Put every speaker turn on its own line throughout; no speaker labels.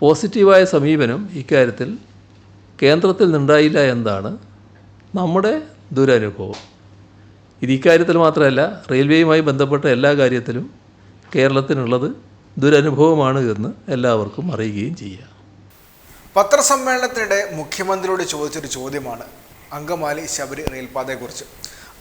പോസിറ്റീവായ സമീപനം ഇക്കാര്യത്തിൽ കേന്ദ്രത്തിൽ നിന്നുണ്ടായില്ല എന്നതാണ് നമ്മുടെ ദുരനുഭവം. ഇത് ഇക്കാര്യത്തിൽ മാത്രമല്ല റെയിൽവേയുമായി ബന്ധപ്പെട്ട എല്ലാ കാര്യത്തിലും കേരളത്തിനുള്ളത് ദുരനുഭവമാണ് എന്ന് എല്ലാവർക്കും അറിയുകയും ചെയ്യാം.
പത്രസമ്മേളനത്തിനിടെ മുഖ്യമന്ത്രിയോട് ചോദിച്ചൊരു ചോദ്യമാണ് അങ്കമാലി ശബരി റെയിൽപാതയെക്കുറിച്ച്.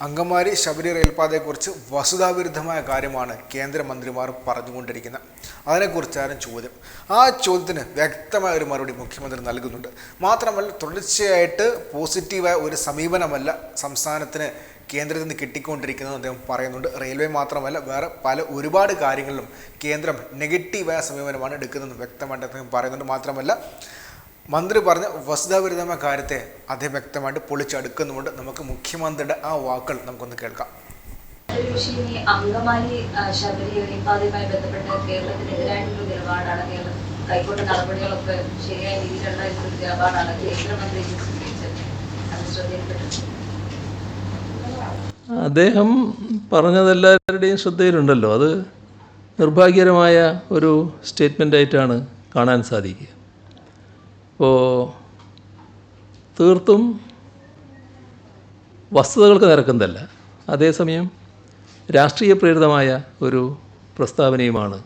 അങ്കമാലി ശബരി റെയിൽപാതയെക്കുറിച്ച് വസുതാവിരുദ്ധമായ കാര്യമാണ് കേന്ദ്രമന്ത്രിമാർ പറഞ്ഞുകൊണ്ടിരിക്കുന്നത്. അതിനെക്കുറിച്ചായിരുന്നു ചോദ്യം. ആ ചോദ്യത്തിന് വ്യക്തമായ ഒരു മറുപടി മുഖ്യമന്ത്രി നൽകുന്നുണ്ട്. മാത്രമല്ല തുടർച്ചയായിട്ട് പോസിറ്റീവായ ഒരു സമീപനമല്ല സംസ്ഥാനത്തിന് കേന്ദ്രത്തിൽ നിന്ന് കിട്ടിക്കൊണ്ടിരിക്കുന്നത് അദ്ദേഹം പറയുന്നുണ്ട്. റെയിൽവേ മാത്രമല്ല വേറെ പല ഒരുപാട് കാര്യങ്ങളിലും കേന്ദ്രം നെഗറ്റീവായ സമീപനമാണ് എടുക്കുന്നതെന്ന് വ്യക്തമായിട്ട് അദ്ദേഹം പറയുന്നുണ്ട്. മാത്രമല്ല മന്ത്രി പറഞ്ഞ വസ്തുതാവിരുദ്ധമായ കാര്യത്തെ അദ്ദേഹം വ്യക്തമായിട്ട് പൊളിച്ചടുക്കുന്നുമുണ്ട്. നമുക്ക് മുഖ്യമന്ത്രിയുടെ ആ വാക്കുകൾ നമുക്കൊന്ന് കേൾക്കാം.
അദ്ദേഹം പറഞ്ഞത് ഈ അങ്കമാലി ആ, ശബരി റെയിൽപാതയുമായി ബന്ധപ്പെട്ട് കേരളത്തിനെതിരായിട്ടുള്ള നിലപാടാണ് കേരളം. കൈക്കൊണ്ട നടപടികളൊക്കെ ശരിയായ രീതിയിലുള്ള നിലപാടാണ് കേന്ദ്രമന്ത്രി
അദ്ദേഹം പറഞ്ഞതെല്ലാവരുടെയും ശ്രദ്ധയിലുണ്ടല്ലോ. അത് നിർഭാഗ്യകരമായ ഒരു സ്റ്റേറ്റ്മെന്റായിട്ടാണ് കാണാൻ സാധിക്കുക. അപ്പോൾ തീർത്തും വസ്തുതകൾക്ക് നിരക്കുന്നതല്ല. അതേസമയം രാഷ്ട്രീയ പ്രേരിതമായ ഒരു പ്രസ്താവനയുമാണ്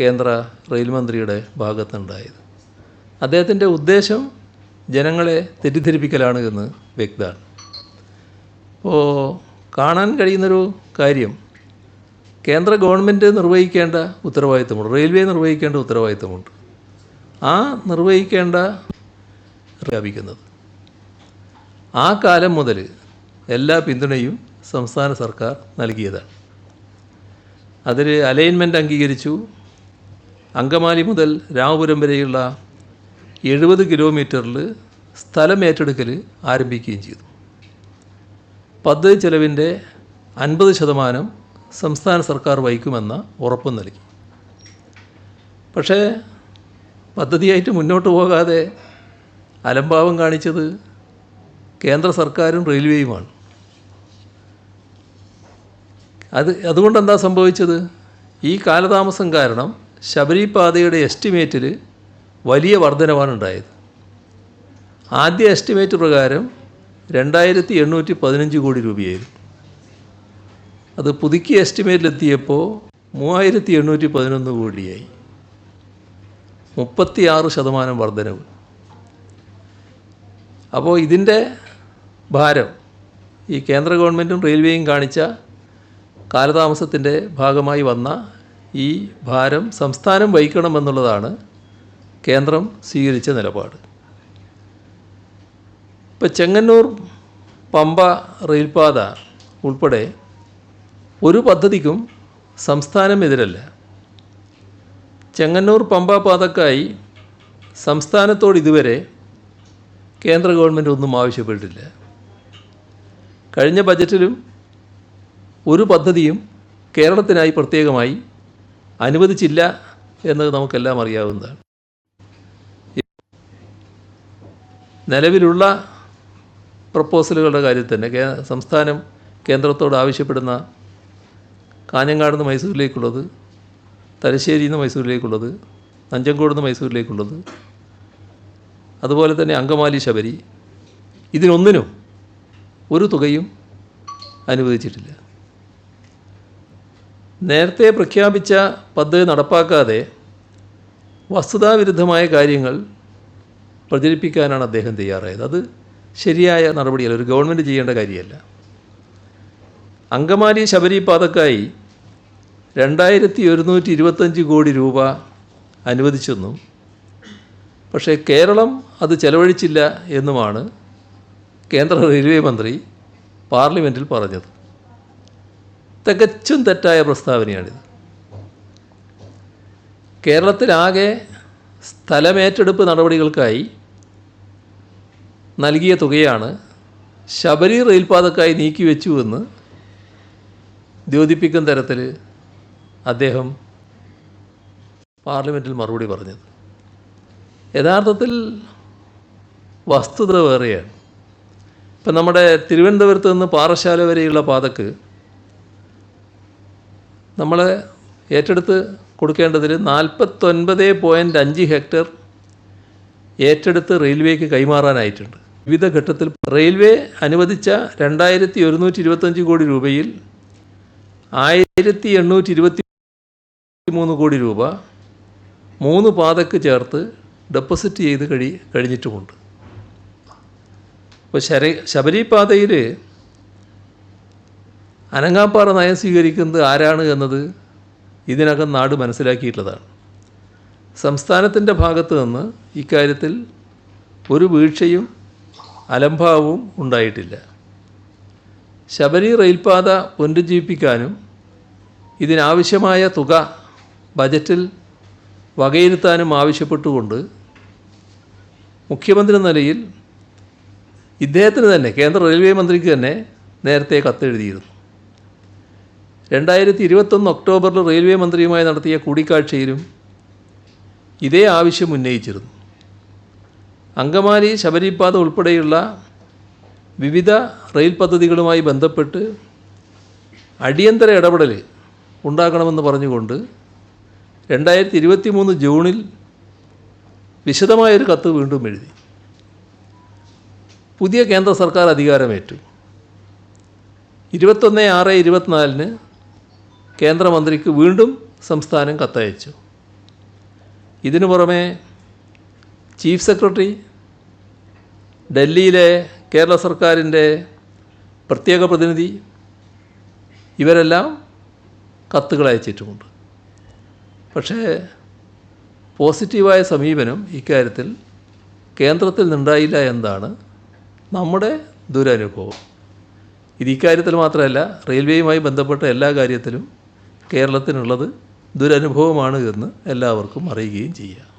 കേന്ദ്ര റെയിൽ മന്ത്രിയുടെ ഭാഗത്തുണ്ടായത്. അദ്ദേഹത്തിന്റെ ഉദ്ദേശം ജനങ്ങളെ തെറ്റിദ്ധരിപ്പിക്കലാണ് എന്ന് വ്യക്തമാണ്. അപ്പോൾ കാണാൻ കഴിയുന്നൊരു കാര്യം കേന്ദ്ര ഗവൺമെന്റ് നിർവഹിക്കേണ്ട ഉത്തരവാദിത്തമുണ്ട് റെയിൽവേ നിർവഹിക്കേണ്ട ഉത്തരവാദിത്തമുണ്ട്. ആ നിർവഹിക്കേണ്ട വ്യാപിക്കുന്നത്. ആ കാലം മുതൽ എല്ലാ പിന്തുണയും സംസ്ഥാന സർക്കാർ നൽകിയതാണ്. അതിൽ അലൈൻമെന്റ് അംഗീകരിച്ചു. അങ്കമാലി മുതൽ രാമപുരം വരെയുള്ള എഴുപത് കിലോമീറ്ററിൽ സ്ഥലം ഏറ്റെടുക്കൽ ആരംഭിക്കുകയും ചെയ്തു. പദ്ധതി ചെലവിന്റെ അൻപത് ശതമാനം സംസ്ഥാന സർക്കാർ വഹിക്കുമെന്ന ഉറപ്പ് നൽകി. പക്ഷേ പദ്ധതിയായിട്ട് മുന്നോട്ട് പോകാതെ അലംഭാവം കാണിച്ചത് കേന്ദ്ര സർക്കാരും റെയിൽവേയുമാണ്. അത് അതുകൊണ്ട് എന്താ സംഭവിച്ചത്? ഈ കാലതാമസം കാരണം ശബരി പാതയുടെ എസ്റ്റിമേറ്റിൽ വലിയ വർധനവാണ് ഉണ്ടായത്. ആദ്യ എസ്റ്റിമേറ്റ് പ്രകാരം രണ്ടായിരത്തി എണ്ണൂറ്റി പതിനഞ്ച് കോടി രൂപയായിരുന്നു. അത് പുതുക്കിയ എസ്റ്റിമേറ്റിലെത്തിയപ്പോൾ മൂവായിരത്തി എണ്ണൂറ്റി പതിനൊന്ന് കോടിയായി. മുപ്പത്തിയാറ് ശതമാനം വർധനവ്. അപ്പോൾ ഇതിന്റെ ഭാരം ഈ കേന്ദ്ര ഗവൺമെന്റും റെയിൽവേയും കാണിച്ച കാലതാമസത്തിന്റെ ഭാഗമായി വന്ന ഈ ഭാരം സംസ്ഥാനം വഹിക്കണമെന്നുള്ളതാണ് കേന്ദ്രം സ്വീകരിച്ച നിലപാട്. ഇപ്പോൾ ചെങ്ങന്നൂർ പമ്പ റെയിൽപാത ഉൾപ്പെടെ ഒരു പദ്ധതിക്കും സംസ്ഥാനം എതിരല്ല. ചെങ്ങന്നൂർ പമ്പ പാതക്കായി സംസ്ഥാനത്തോട് ഇതുവരെ കേന്ദ്ര ഗവൺമെന്റ് ഒന്നും ആവശ്യപ്പെട്ടിട്ടില്ല. കഴിഞ്ഞ ബജറ്റിലും ഒരു പദ്ധതിയും കേരളത്തിനായി പ്രത്യേകമായി അനുവദിച്ചില്ല എന്നത് നമുക്കെല്ലാം അറിയാവുന്നതാണ്. നിലവിലുള്ള പ്രപ്പോസലുകളുടെ കാര്യത്തിൽ തന്നെ സംസ്ഥാനം കേന്ദ്രത്തോട് ആവശ്യപ്പെടുന്ന കാഞ്ഞങ്ങാട് മൈസൂരിലേക്കുള്ളത് തലശ്ശേരിയിൽ നിന്ന് മൈസൂരിലേക്കുള്ളത് നഞ്ചങ്കോട് നിന്ന് മൈസൂരിലേക്കുള്ളത് അതുപോലെ തന്നെ അങ്കമാലി ശബരി ഇതിനൊന്നിനും ഒരു തുകയും അനുവദിച്ചിട്ടില്ല. നേരത്തെ പ്രഖ്യാപിച്ച പദ്ധതി നടപ്പാക്കാതെ വസ്തുതാവിരുദ്ധമായ കാര്യങ്ങൾ പ്രചരിപ്പിക്കാനാണ് അദ്ദേഹം തയ്യാറായത്. അത് ശരിയായ നടപടിയല്ല ഒരു ഗവൺമെന്റ് ചെയ്യേണ്ട കാര്യമല്ല. അങ്കമാലി ശബരി പാതക്കായി രണ്ടായിരത്തി ഒരുന്നൂറ്റി ഇരുപത്തഞ്ച് കോടി രൂപ അനുവദിച്ചെന്നും പക്ഷേ കേരളം അത് ചെലവഴിച്ചില്ല എന്നുമാണ് കേന്ദ്ര റെയിൽവേ മന്ത്രി പാർലമെന്റിൽ പറഞ്ഞത്. തികച്ചും തെറ്റായ പ്രസ്താവനയാണിത്. കേരളത്തിലാകെ സ്ഥലമേറ്റെടുപ്പ് നടപടികൾക്കായി നൽകിയ തുകയാണ് ശബരി റെയിൽപാതക്കായി നീക്കിവെച്ചുവെന്ന് ദ്യോതിപ്പിക്കുന്ന തരത്തിൽ അദ്ദേഹം പാർലമെന്റിൽ മറുപടി പറഞ്ഞത്. യഥാർത്ഥത്തിൽ വസ്തുത വേറെയാണ്. ഇപ്പം നമ്മുടെ തിരുവനന്തപുരത്ത് നിന്ന് പാറശാല വരെയുള്ള പാതക്ക് നമ്മൾ ഏറ്റെടുത്ത് കൊടുക്കേണ്ടതിൽ നാൽപ്പത്തൊൻപത് പോയിന്റ് അഞ്ച് ഹെക്ടർ ഏറ്റെടുത്ത് റെയിൽവേക്ക് കൈമാറാനായിട്ടുണ്ട്. വിവിധ ഘട്ടത്തിൽ റെയിൽവേ അനുവദിച്ച രണ്ടായിരത്തി ഒരുന്നൂറ്റി ഇരുപത്തഞ്ച് കോടി രൂപയിൽ ആയിരത്തി എണ്ണൂറ്റി ഇരുപത്തി മൂന്ന് കോടി രൂപ മൂന്ന് പാതക്ക് ചേർത്ത് ഡെപ്പോസിറ്റ് ചെയ്ത് കഴി കഴിഞ്ഞിട്ടുമുണ്ട്. ഇപ്പോൾ ശര ശബരിപാതയിൽ അനങ്ങാപ്പാറ നയം സ്വീകരിക്കുന്നത് ആരാണ് എന്നത് ഇതിനകം നാട് മനസ്സിലാക്കിയിട്ടുള്ളതാണ്. സംസ്ഥാനത്തിന്റെ ഭാഗത്തു നിന്ന് ഇക്കാര്യത്തിൽ ഒരു വീഴ്ചയും അലംഭാവവും ഉണ്ടായിട്ടില്ല. ശബരി റെയിൽപാത പുനരുജ്ജീവിപ്പിക്കാനും ഇതിനാവശ്യമായ തുക ബജറ്റിൽ വകയിരുത്താനും ആവശ്യപ്പെട്ടുകൊണ്ട് മുഖ്യമന്ത്രി നിലയിൽ ഇദ്ദേഹത്തിന് തന്നെ കേന്ദ്ര റെയിൽവേ മന്ത്രിക്ക് തന്നെ നേരത്തെ കത്തെഴുതിയിരുന്നു. രണ്ടായിരത്തി ഇരുപത്തൊന്ന് ഒക്ടോബറിൽ റെയിൽവേ മന്ത്രിയുമായി നടത്തിയ കൂടിക്കാഴ്ചയിലും ഇതേ ആവശ്യം ഉന്നയിച്ചിരുന്നു. അങ്കമാലി ശബരിപാത ഉൾപ്പെടെയുള്ള വിവിധ റെയിൽ പദ്ധതികളുമായി ബന്ധപ്പെട്ട് അടിയന്തര ഇടപെടൽ ഉണ്ടാക്കണമെന്ന് പറഞ്ഞുകൊണ്ട് രണ്ടായിരത്തി ഇരുപത്തി മൂന്ന് ജൂണിൽ വിശദമായൊരു കത്ത് വീണ്ടും എഴുതി. പുതിയ കേന്ദ്ര സർക്കാർ അധികാരമേറ്റു. ഇരുപത്തൊന്ന് ആറ് ഇരുപത്തിനാലിന് കേന്ദ്രമന്ത്രിക്ക് വീണ്ടും സംസ്ഥാനം കത്തയച്ചു. ഇതിനു പുറമെ ചീഫ് സെക്രട്ടറി ഡൽഹിയിലെ കേരള സർക്കാരിന്റെ പ്രത്യേക പ്രതിനിധി ഇവരെല്ലാം കത്തുകൾ അയച്ചിട്ടുമുണ്ട്. പക്ഷേ പോസിറ്റീവായ സമീപനം ഇക്കാര്യത്തിൽ കേന്ദ്രത്തിൽ നിന്നുണ്ടായില്ല എന്നതാണ് നമ്മുടെ ദുരനുഭവം. ഇത് ഇക്കാര്യത്തിൽ മാത്രമല്ല റെയിൽവേയുമായി ബന്ധപ്പെട്ട എല്ലാ കാര്യത്തിലും കേരളത്തിനുള്ളത് ദുരനുഭവമാണ് എന്ന് എല്ലാവർക്കും അറിയുകയും ചെയ്യാം.